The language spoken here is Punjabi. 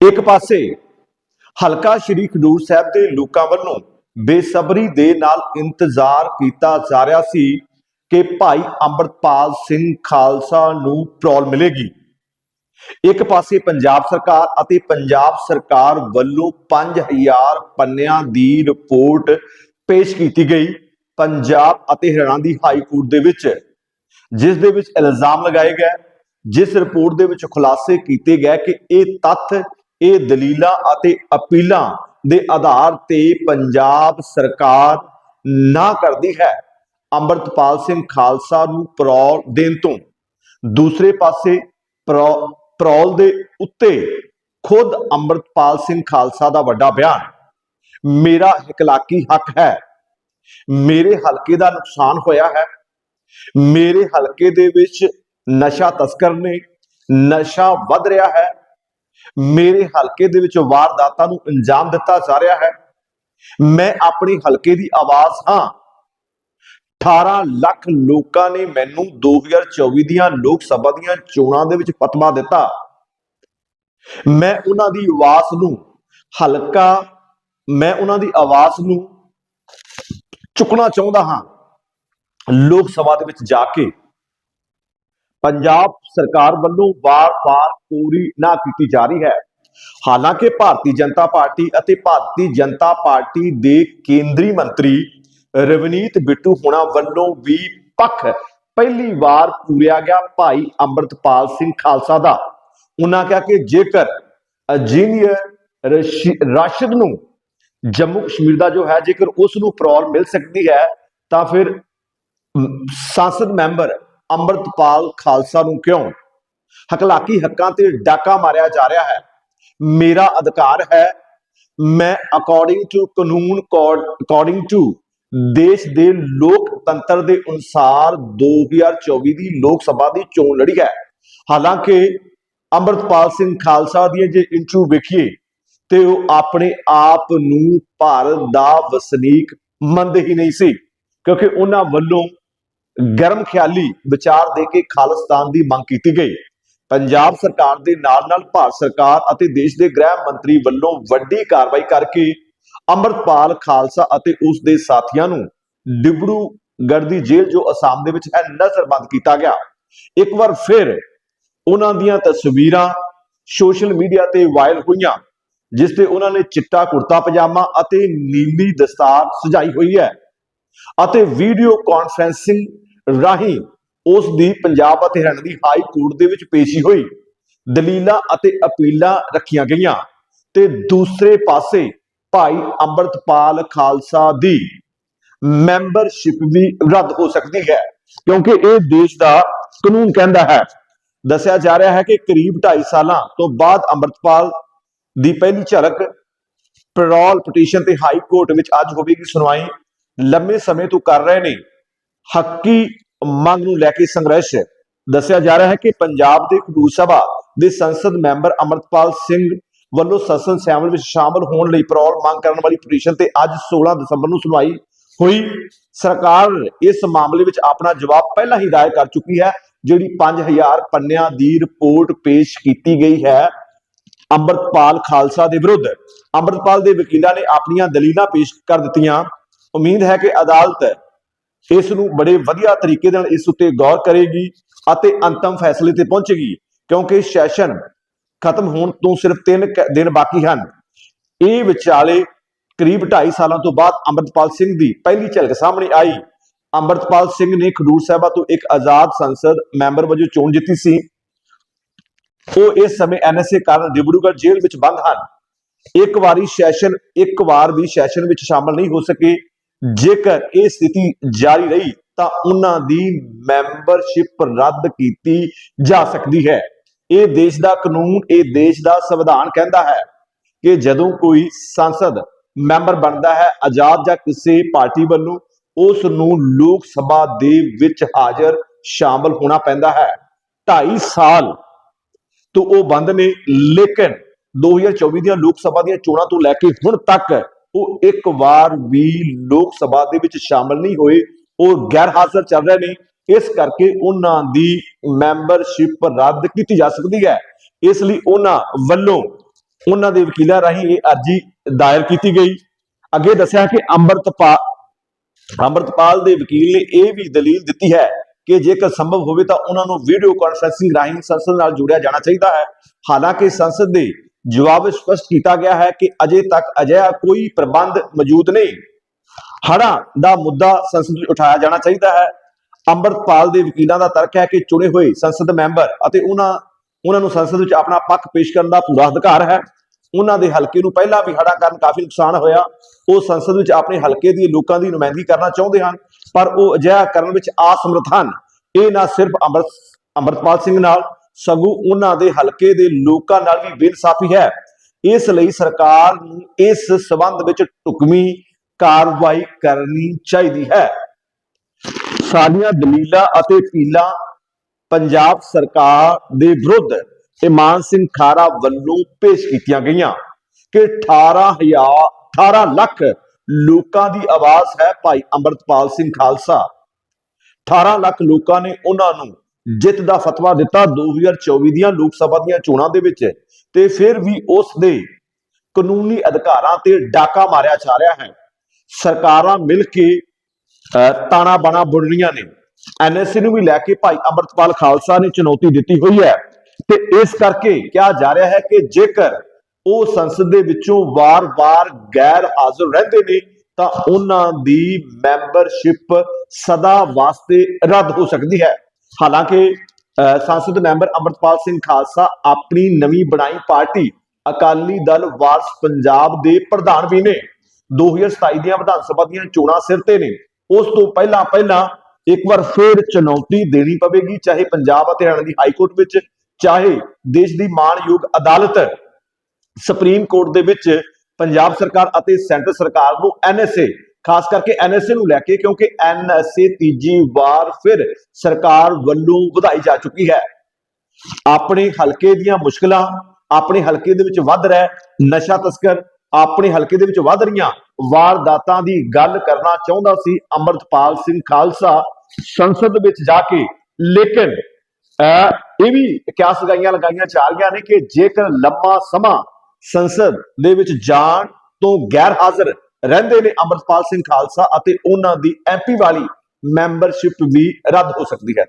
ਇੱਕ ਪਾਸੇ ਹਲਕਾ ਸ਼੍ਰੀ ਖਡੂਰ ਸਾਹਿਬ ਦੇ ਲੋਕਾਂ ਵੱਲੋਂ ਬੇਸਬਰੀ ਦੇ ਨਾਲ ਇੰਤਜ਼ਾਰ ਕੀਤਾ ਜਾ ਰਿਹਾ ਸੀ ਕਿ ਭਾਈ ਅੰਮ੍ਰਿਤਪਾਲ ਸਿੰਘ ਖਾਲਸਾ ਨੂੰ ਪ੍ਰੋਲ ਮਿਲੇਗੀ। ਇੱਕ ਪਾਸੇ ਪੰਜਾਬ ਸਰਕਾਰ ਅਤੇ ਪੰਜਾਬ ਸਰਕਾਰ ਵੱਲੋਂ 5000 ਪੰਨਿਆਂ ਦੀ ਰਿਪੋਰਟ ਪੇਸ਼ ਕੀਤੀ ਗਈ। ਪੰਜਾਬ ਅਤੇ ਹਰਿਆਣਾ ਦੀ ਹਾਈ ਕੋਰਟ ਦੇ ਵਿੱਚ, ਜਿਸ ਦੇ ਵਿੱਚ ਇਲਜ਼ਾਮ ਲਗਾਏ ਗਏ, ਜਿਸ ਰਿਪੋਰਟ ਦੇ ਵਿੱਚ ਖੁਲਾਸੇ ਕੀਤੇ ਗਏ ਕਿ ਇਹ ਤੱਥ ਇਹ ਦਲੀਲਾਂ ਅਤੇ ਅਪੀਲਾਂ ਦੇ ਆਧਾਰ ਤੇ ਪੰਜਾਬ ਸਰਕਾਰ ਨਾ ਕਰਦੀ ਹੈ। ਅੰਮ੍ਰਿਤਪਾਲ ਸਿੰਘ ਖਾਲਸਾ ਨੂੰ ਪਰੌਲ ਦੇਣ ਤੋਂ। ਦੂਸਰੇ ਪਾਸੇ ਪ੍ਰੋ- ਪ੍ਰੋਲ ਦੇ ਉੱਤੇ ਖੁਦ ਅੰਮ੍ਰਿਤਪਾਲ ਸਿੰਘ ਖਾਲਸਾ ਦਾ ਵੱਡਾ ਬਿਆਨ। ਮੇਰਾ ਇਕਲਾਕੀ ਹੱਕ ਹੈ। ਮੇਰੇ ਹਲਕੇ ਦਾ ਨੁਕਸਾਨ ਹੋਇਆ ਹੈ। ਮੇਰੇ ਹਲਕੇ ਦੇ ਵਿੱਚ ਨਸ਼ਾ ਤਸਕਰ ਨੇ, ਨਸ਼ਾ ਵੱਧ ਰਿਹਾ ਹੈ। ਮੇਰੇ ਹਲਕੇ ਦੇ ਵਿੱਚ ਵਾਰਦਾਤਾਂ ਨੂੰ ਅੰਜਾਮ ਦਿੱਤਾ ਜਾ ਰਿਹਾ ਹੈ। ਮੈਂ ਆਪਣੇ ਹਲਕੇ ਦੀ ਆਵਾਜ਼ ਹਾਂ। 18 ਲੱਖ ਲੋਕਾਂ ਨੇ ਮੈਨੂੰ 2024 ਦੀਆਂ ਲੋਕ ਸਭਾ ਦੀਆਂ ਚੋਣਾਂ ਦੇ ਵਿੱਚ ਫਤਵਾ ਦਿੱਤਾ। ਮੈਂ ਉਹਨਾਂ ਦੀ ਆਵਾਜ਼ ਨੂੰ ਹਲਕਾ, ਮੈਂ ਉਹਨਾਂ ਦੀ ਆਵਾਜ਼ ਨੂੰ ਚੁੱਕਣਾ ਚਾਹੁੰਦਾ ਹਾਂ। ਲੋਕ ਸਭਾ ਦੇ ਵਿੱਚ ਜਾ ਕੇ ਪੰਜਾਬ ਸਰਕਾਰ ਵੱਲੋਂ ਵਾਰ-ਵਾਰ ਪੂਰੀ ਨਾ ਕੀਤੀ ਜਾ ਰਹੀ ਹੈ। ਹਾਲਾਂਕਿ ਭਾਰਤੀ ਜਨਤਾ ਪਾਰਟੀ ਅਤੇ ਭਾਰਤੀ ਜਨਤਾ ਪਾਰਟੀ ਦੇ ਕੇਂਦਰੀ ਮੰਤਰੀ ਰਵਨੀਤ ਬਿੱਟੂ ਹੋਣਾ ਵੱਲੋਂ ਵੀ ਪੱਖ ਪਹਿਲੀ ਵਾਰ ਪੂਰਿਆ ਗਿਆ ਭਾਈ ਅੰਮ੍ਰਿਤਪਾਲ ਸਿੰਘ ਖਾਲਸਾ ਦਾ। ਉਹਨਾਂ ਕਿਹਾ ਕਿ ਜੇਕਰ ਇੰਜੀਨੀਅਰ ਰਸ਼ੀ- ਰਾਸ਼ਿਦ ਨੂੰ ਜੰਮੂ ਕਸ਼ਮੀਰ ਦਾ ਜੋ ਹੈ, ਜੇਕਰ ਉਸ ਨੂੰ ਪ੍ਰੋਲ ਮਿਲ ਸਕਦੀ ਹੈ, ਤਾਂ ਫਿਰ ਸੰਸਦ ਮੈਂਬਰ ਅੰਮ੍ਰਿਤਪਾਲ ਖਾਲਸਾ ਨੂੰ ਕਿਉਂ? ਹਕਲਾਕੀ ਹੱਕਾਂ ਤੇ ਡਾਕਾ ਮਾਰਿਆ ਜਾ ਰਿਹਾ ਹੈ। ਮੇਰਾ ਅਧਿਕਾਰ ਹੈ, ਮੈਂ ਅਕੋਰਡਿੰਗ ਟੂ ਕਾਨੂੰਨ ਅਕੋਰਡਿੰਗ ਟੂ ਦੇਸ਼ ਦੇ ਲੋਕਤੰਤਰ ਦੇ ਅਨੁਸਾਰ 2024 ਦੀ ਲੋਕ ਸਭਾ ਦੀ ਚੋਣ ਲੜੀ ਹੈ। ਹਾਲਾਂਕਿ ਅੰਮ੍ਰਿਤਪਾਲ ਸਿੰਘ ਖਾਲਸਾ ਦੀ ਜੇ ਇੰਟਰਵਿਊ ਵੇਖੀਏ, ਤੇ ਉਹ ਆਪਣੇ ਆਪ ਨੂੰ ਭਾਰਤ ਦਾ ਵਸਨੀਕ ਮੰਨਦੇ ਹੀ ਨਹੀਂ ਸੀ, ਕਿਉਂਕਿ ਉਹਨਾਂ ਵੱਲੋਂ ਗਰਮ ਖਿਆਲੀ ਵਿਚਾਰ ਦੇ ਕੇ ਖਾਲਿਸਤਾਨ ਦੀ ਮੰਗ ਕੀਤੀ ਗਈ। ਪੰਜਾਬ ਸਰਕਾਰ ਦੇ ਨਾਲ ਨਾਲ ਭਾਰਤ ਸਰਕਾਰ ਅਤੇ ਦੇਸ਼ ਦੇ ਗ੍ਰਹਿ ਮੰਤਰੀ ਵੱਲੋਂ ਵੱਡੀ ਕਾਰਵਾਈ ਕਰਕੇ ਅੰਮ੍ਰਿਤਪਾਲ ਖਾਲਸਾ ਅਤੇ ਉਸ ਦੇ ਸਾਥੀਆਂ ਨੂੰ ਡਿਬੜੂਗੜ੍ਹ ਦੀ ਜੇਲ੍ਹ ਜੋ ਅਸਾਮ ਦੇ ਵਿੱਚ ਹੈ, ਨਜ਼ਰਬੰਦ ਕੀਤਾ ਗਿਆ। ਇੱਕ ਵਾਰ ਫਿਰ ਉਹਨਾਂ ਦੀਆਂ ਤਸਵੀਰਾਂ ਸੋਸ਼ਲ ਮੀਡੀਆ ਤੇ ਵਾਇਰਲ ਹੋਈਆਂ, ਜਿਸ ਤੇ ਉਹਨਾਂ ਨੇ ਚਿੱਟਾ ਕੁੜਤਾ ਪਜਾਮਾ ਅਤੇ ਨੀਲੀ ਦਸਤਾਰ ਸਜਾਈ ਹੋਈ ਹੈ ਅਤੇ ਵੀਡੀਓ ਕਾਨਫਰੈਂਸਿੰਗ ਰਾਹੀਂ ਉਸ ਦੀ ਪੰਜਾਬ ਅਤੇ ਹਰਿਆਣਾ ਦੀ ਹਾਈ ਕੋਰਟ ਦੇ ਵਿੱਚ ਪੇਸ਼ੀ ਹੋਈ। ਦਲੀਲਾਂ ਅਤੇ ਅਪੀਲਾਂ ਰੱਖੀਆਂ ਗਈਆਂ ਤੇ ਦੂਸਰੇ ਪਾਸੇ ਭਾਈ ਅੰਮ੍ਰਿਤਪਾਲ ਖਾਲਸਾ ਦੀ ਮੈਂਬਰਸ਼ਿਪ ਵੀ ਰੱਦ ਹੋ ਸਕਦੀ ਹੈ, ਕਿਉਂਕਿ ਇਹ ਦੇਸ਼ ਦਾ ਕਾਨੂੰਨ ਕਹਿੰਦਾ ਹੈ। ਦੱਸਿਆ ਜਾ ਰਿਹਾ ਹੈ ਕਿ ਕਰੀਬ 2.5 ਸਾਲਾਂ ਤੋਂ ਬਾਅਦ ਅੰਮ੍ਰਿਤਪਾਲ ਦੀ ਪਹਿਲੀ ਝਲਕ ਪੈਰੋਲ ਪਟੀਸ਼ਨ ਤੇ ਹਾਈ ਕੋਰਟ ਵਿੱਚ ਅੱਜ ਹੋਵੇਗੀ, ਸੁਣਵਾਈ ਲੰਮੇ ਸਮੇਂ ਤੋਂ ਕਰ ਰਹੇ ਨੇ। ਹੱਕੀ ਮੰਗ ਨੂੰ ਲੈ ਕੇ ਸੰਘਰਸ਼। ਦੱਸਿਆ ਜਾ ਰਿਹਾ ਹੈ ਕਿ ਪੰਜਾਬ ਦੇ ਖਡੂਰ ਸਭਾ ਦੇ ਸੰਸਦ ਮੈਂਬਰ ਅਮਰਤਪਾਲ ਸਿੰਘ ਵੱਲੋਂ ਸਸਨ ਸੈਮਲ ਵਿੱਚ ਸ਼ਾਮਲ ਹੋਣ ਲਈ ਪੈਰੋਲ ਮੰਗ ਕਰਨ ਵਾਲੀ ਪਟੀਸ਼ਨ ਤੇ ਅੱਜ 16 ਦਸੰਬਰ ਨੂੰ ਸੁਣਵਾਈ ਹੋਈ। ਸਰਕਾਰ ਇਸ ਮਾਮਲੇ ਵਿੱਚ ਆਪਣਾ ਜਵਾਬ ਪਹਿਲਾਂ ਹੀ ਦਾਇਰ ਕਰ ਚੁੱਕੀ ਹੈ, ਜਿਹੜੀ 5000 ਪੰਨਿਆਂ ਦੀ ਰਿਪੋਰਟ ਪੇਸ਼ ਕੀਤੀ ਗਈ ਹੈ ਅੰਮ੍ਰਿਤਪਾਲ ਖਾਲਸਾ ਦੇ ਵਿਰੁੱਧ। ਅੰਮ੍ਰਿਤਪਾਲ ਦੇ ਵਕੀਲਾਂ ਨੇ ਆਪਣੀਆਂ ਦਲੀਲਾਂ ਪੇਸ਼ ਕਰ ਦਿੱਤੀਆਂ। ਉਮੀਦ ਹੈ ਕਿ ਅਦਾਲਤ ਇਸ ਨੂੰ ਬੜੇ ਵਧੀਆ ਤਰੀਕੇ ਨਾਲ ਇਸ ਉੱਤੇ ਗੌਰ ਕਰੇਗੀ ਅਤੇ ਅੰਤਮ ਫੈਸਲੇ ਤੇ ਪਹੁੰਚੇਗੀ, ਕਿਉਂਕਿ ਸੈਸ਼ਨ ਖਤਮ ਹੋਣ ਤੋਂ ਸਿਰਫ 3 ਦਿਨ ਬਾਕੀ ਹਨ। ਇਹ ਵਿਚਾਲੇ ਕਰੀਬ 2.5 ਸਾਲਾਂ ਤੋਂ ਬਾਅਦ ਅੰਮ੍ਰਿਤਪਾਲ ਸਿੰਘ ਦੀ ਪਹਿਲੀ ਝਲਕ ਸਾਹਮਣੇ ਆਈ। ਅੰਮ੍ਰਿਤਪਾਲ ਸਿੰਘ ਨੇ ਖਡੂਰ ਸਾਹਿਬਾ ਤੋਂ ਇੱਕ ਆਜ਼ਾਦ ਸੰਸਦ ਮੈਂਬਰ ਵਜੋਂ ਚੋਣ ਜਿੱਤੀ ਸੀ। ਉਹ ਇਸ ਸਮੇਂ ਐਨਐਸਏ ਕਾਰਨ ਡਿਬਰੂਗੜ੍ਹ ਜੇਲ੍ਹ ਵਿੱਚ ਬੰਦ ਹਨ। ਇੱਕ ਵਾਰੀ ਸੈਸ਼ਨ, ਇੱਕ ਵਾਰ ਵੀ ਸੈਸ਼ਨ ਵਿੱਚ ਸ਼ਾਮਲ ਨਹੀਂ ਹੋ ਸਕੇ। ਜੇਕਰ ਇਹ ਸਥਿਤੀ ਜਾਰੀ ਰਹੀ ਤਾਂ ਉਹਨਾਂ ਦੀ ਮੈਂਬਰਸ਼ਿਪ ਰੱਦ ਕੀਤੀ ਜਾ ਸਕਦੀ ਹੈ। ਇਹ ਦੇਸ਼ ਦਾ ਕਾਨੂੰਨ, ਇਹ ਦੇਸ਼ ਦਾ ਸੰਵਿਧਾਨ ਕਹਿੰਦਾ ਹੈ ਕਿ ਜਦੋਂ ਕੋਈ ਸੰਸਦ ਮੈਂਬਰ ਬਣਦਾ ਹੈ, ਆਜ਼ਾਦ ਜਾਂ ਕਿਸੇ ਪਾਰਟੀ ਵੱਲੋਂ, ਉਸ ਨੂੰ ਲੋਕ ਸਭਾ ਦੇ ਵਿੱਚ ਹਾਜ਼ਰ ਸ਼ਾਮਲ ਹੋਣਾ ਪੈਂਦਾ ਹੈ। 2.5 ਸਾਲ ਤੋਂ ਉਹ ਬੰਦ ਨੇ, ਲੇਕਿਨ 2024 ਦੀਆਂ ਲੋਕ ਸਭਾ ਦੀਆਂ ਚੋਣਾਂ ਤੋਂ ਲੈ ਕੇ ਹੁਣ ਤੱਕ ਉਹ ਇੱਕ ਵਾਰ ਵੀ ਲੋਕ ਸਭਾ ਦੇ ਵਿੱਚ ਸ਼ਾਮਲ ਨਹੀਂ ਹੋਏ, ਉਹ ਗੈਰ ਹਾਜ਼ਰ ਚੱਲ ਰਹੇ ਨੇ। ਇਸ ਕਰਕੇ ਉਹਨਾਂ ਦੀ ਮੈਂਬਰਸ਼ਿਪ ਰੱਦ ਕੀਤੀ ਜਾ ਸਕਦੀ ਹੈ। ਇਸ ਲਈ ਉਹਨਾਂ ਵੱਲੋਂ ਉਹਨਾਂ ਦੇ ਵਕੀਲਾਂ ਰਾਹੀਂ ਇਹ ਅਰਜੀ ਦਾਇਰ ਕੀਤੀ ਗਈ। ਅੱਗੇ ਦੱਸਿਆ ਕਿ ਅੰਮ੍ਰਿਤਪਾਲ ਅੰਮ੍ਰਿਤਪਾਲ ਦੇ ਵਕੀਲ ਨੇ ਇਹ ਵੀ ਦਲੀਲ ਦਿੱਤੀ ਹੈ ਕਿ ਜੇਕਰ ਸੰਭਵ ਹੋਵੇ ਤਾਂ ਉਹਨਾਂ ਨੂੰ ਵੀਡੀਓ ਕਾਨਫਰੰਸਿੰਗ ਰਾਹੀਂ ਸੰਸਦ ਨਾਲ ਜੋੜਿਆ ਜਾਣਾ ਚਾਹੀਦਾ ਹੈ। ਹਾਲਾਂਕਿ ਸੰਸਦ ਦੇ ਜਵਾਬ ਵਿੱਚ ਸਪਸ਼ਟ ਕੀਤਾ ਗਿਆ ਹੈ ਕਿ ਅਜੇ ਤੱਕ ਅਜਿਹਾ ਕੋਈ ਪ੍ਰਬੰਧ ਮੌਜੂਦ ਨਹੀਂ। ਹੜ੍ਹਾਂ ਦਾ ਮੁੱਦਾ ਸੰਸਦ ਵਿੱਚ ਉਠਾਇਆ ਜਾਣਾ ਚਾਹੀਦਾ ਹੈ। ਅੰਮ੍ਰਿਤਪਾਲ ਦੇ ਵਕੀਲਾਂ ਦਾ ਤਰਕ ਹੈ ਕਿ ਚੁਣੇ ਹੋਏ ਸੰਸਦ ਮੈਂਬਰ ਅਤੇ ਉਹਨਾਂ ਉਹਨਾਂ ਨੂੰ ਸੰਸਦ ਵਿੱਚ ਆਪਣਾ ਪੱਖ ਪੇਸ਼ ਕਰਨ ਦਾ ਪੂਰਾ ਅਧਿਕਾਰ ਹੈ। ਉਹਨਾਂ ਦੇ ਹਲਕੇ ਨੂੰ ਪਹਿਲਾਂ ਵੀ ਹੜ੍ਹਾਂ ਕਰਨ ਕਾਫੀ ਨੁਕਸਾਨ ਹੋਇਆ। ਉਹ ਸੰਸਦ ਵਿੱਚ ਆਪਣੇ ਹਲਕੇ ਦੀ ਲੋਕਾਂ ਦੀ ਨੁਮਾਇੰਦਗੀ ਕਰਨਾ ਚਾਹੁੰਦੇ ਹਨ, ਪਰ ਉਹ ਅਜਿਹਾ ਕਰਨ ਵਿੱਚ ਅਸਮਰਥ ਹਨ। ਇਹ ਨਾ ਸਿਰਫ ਅੰਮ੍ਰਿਤ, ਅੰਮ੍ਰਿਤਪਾਲ ਸਿੰਘ ਨਾਲ ਸਗੋਂ ਉਹਨਾਂ ਦੇ ਹਲਕੇ ਦੇ ਲੋਕਾਂ ਨਾਲ ਵੀ ਬੇਇਨਸਾਫੀ ਹੈ। ਇਸ ਲਈ ਸਰਕਾਰ ਨੂੰ ਇਸ ਸਬੰਧ ਵਿੱਚ ਢੁਕਵੀਂ ਕਾਰਵਾਈ ਕਰਨੀ ਚਾਹੀਦੀ ਹੈ। ਸਾਰੀਆਂ ਦਲੀਲਾਂ ਅਤੇ ਪੀਲਾਂ ਪੰਜਾਬ ਸਰਕਾਰ ਦੇ ਵਿਰੁੱਧ ਇਮਾਨ ਸਿੰਘ ਖਾਰਾ ਵੱਲੋਂ ਪੇਸ਼ ਕੀਤੀਆਂ ਗਈਆਂ ਕਿ 18000 18 ਲੱਖ ਲੋਕਾਂ ਦੀ ਆਵਾਜ਼ ਹੈ ਭਾਈ ਅੰਮ੍ਰਿਤਪਾਲ ਸਿੰਘ ਖਾਲਸਾ। 18 ਲੱਖ ਲੋਕਾਂ ਨੇ ਉਹਨਾਂ ਨੂੰ ਜਿੱਤ ਦਾ ਫਤਵਾ ਦਿੱਤਾ 2024 ਦੀਆਂ ਲੋਕ ਸਭਾ ਦੀਆਂ ਚੋਣਾਂ ਦੇ ਵਿੱਚ। ਤੇ ਫਿਰ ਵੀ ਉਸ ਦੇ ਕਾਨੂੰਨੀ ਅਧਿਕਾਰਾਂ ਤੇ ਡਾਕਾ ਮਾਰਿਆ ਜਾ ਰਿਹਾ ਹੈ। ਸਰਕਾਰਾਂ ਮਿਲ ਕੇ ਤਾਣਾ ਬਾਣਾ ਬੁਣ ਰਹੀਆਂ ਨੇ। ਐਨਐਸਸੀ ਨੂੰ ਵੀ ਲੈ ਕੇ ਭਾਈ ਅੰਮ੍ਰਿਤਪਾਲ ਖਾਲਸਾ ਨੇ ਚੁਣੌਤੀ ਦਿੱਤੀ ਹੋਈ ਹੈ। ਤੇ ਇਸ ਕਰਕੇ ਕਿਹਾ ਜਾ ਰਿਹਾ ਹੈ ਕਿ ਜੇਕਰ ਉਹ ਸੰਸਦ ਦੇ ਵਿੱਚੋਂ ਵਾਰ-ਵਾਰ ਗੈਰ ਹਾਜ਼ਰ ਰਹਿੰਦੇ ਨੇ, ਤਾਂ ਉਹਨਾਂ ਦੀ ਮੈਂਬਰਸ਼ਿਪ ਸਦਾ ਵਾਸਤੇ ਰੱਦ ਹੋ ਸਕਦੀ ਹੈ। ਹਾਲਾਂਕਿ ਅਹ, ਸੰਸਦ ਮੈਂਬਰ ਅੰਮ੍ਰਿਤਪਾਲ ਸਿੰਘ ਖਾਲਸਾ ਆਪਣੀ ਨਵੀਂ ਬਣਾਈ ਪਾਰਟੀ ਅਕਾਲੀ ਦਲ ਵਾਰਸ ਪੰਜਾਬ ਦੇ ਪ੍ਰਧਾਨ ਵੀ ਨੇ। 2027 ਦੀਆਂ ਵਿਧਾਨ ਸਭਾ ਦੀਆਂ ਚੋਣਾਂ ਸਿਰ ਤੇ ਨੇ। ਉਸ ਤੋਂ ਪਹਿਲਾਂ ਪਹਿਲਾਂ ਇੱਕ ਵਾਰ ਫੇਰ ਚੁਣੌਤੀ ਦੇਣੀ ਪਵੇਗੀ ਚਾਹੇ ਪੰਜਾਬ ਅਤੇ ਹਰਿਆਣਾ ਦੀ ਹਾਈ ਕੋਰਟ ਵਿੱਚ ਚਾਹੇ ਦੇਸ਼ ਦੀ ਮਾਣਯੋਗ ਅਦਾਲਤ। ਸੁਪਰੀਮ ਕੋਰਟ ਦੇ ਵਿੱਚ ਪੰਜਾਬ ਸਰਕਾਰ ਅਤੇ ਸੈਂਟਰ ਸਰਕਾਰ ਨੂੰ ਐਨਐਸਏ ਖਾਸ ਕਰਕੇ ਐਨਐਸਏ ਨੂੰ ਲੈ ਕੇ, ਕਿਉਂਕਿ ਐਨਐਸਏ ਤੀਜੀ ਵਾਰ ਫਿਰ ਸਰਕਾਰ ਵੱਲੋਂ ਵਧਾਈ ਜਾ ਚੁੱਕੀ ਹੈ। ਆਪਣੇ ਹਲਕੇ ਦੀਆਂ ਮੁਸ਼ਕਲਾਂ, ਆਪਣੇ ਹਲਕੇ ਦੇ ਵਿੱਚ ਵੱਧ ਰਿਹਾ ਨਸ਼ਾ ਤਸਕਰ, ਆਪਣੇ ਹਲਕੇ ਦੇ ਵਿੱਚ ਵੱਧ ਰਹੀਆਂ ਵਾਰਦਾਤਾਂ ਦੀ ਗੱਲ ਕਰਨਾ ਚਾਹੁੰਦਾ ਸੀ ਅੰਮ੍ਰਿਤਪਾਲ ਸਿੰਘ ਖਾਲਸਾ। ਸੰਸਦ ਵਿੱਚ ਜਾ ਕੇ, ਲੇਕਿਨ ਅਹ ਇਹ ਵੀ ਕਿਆਸ ਲਗਾਈਆਂ ਲਗਾਈਆਂ ਜਾ ਰਹੀਆਂ ਨੇ ਕਿ ਜੇਕਰ ਲੰਮਾ ਸਮਾਂ ਸੰਸਦ ਦੇ ਵਿੱਚ ਜਾਣ ਤੋਂ ਗੈਰ ਹਾਜ਼ਰ ਰਹਿੰਦੇ ਨੇ ਅੰਮ੍ਰਿਤਪਾਲ ਸਿੰਘ ਖਾਲਸਾ ਅਤੇ ਉਹਨਾਂ ਦੀ ਐਮਪੀ ਵਾਲੀ ਮੈਂਬਰਸ਼ਿਪ ਵੀ ਰੱਦ ਹੋ ਸਕਦੀ ਹੈ।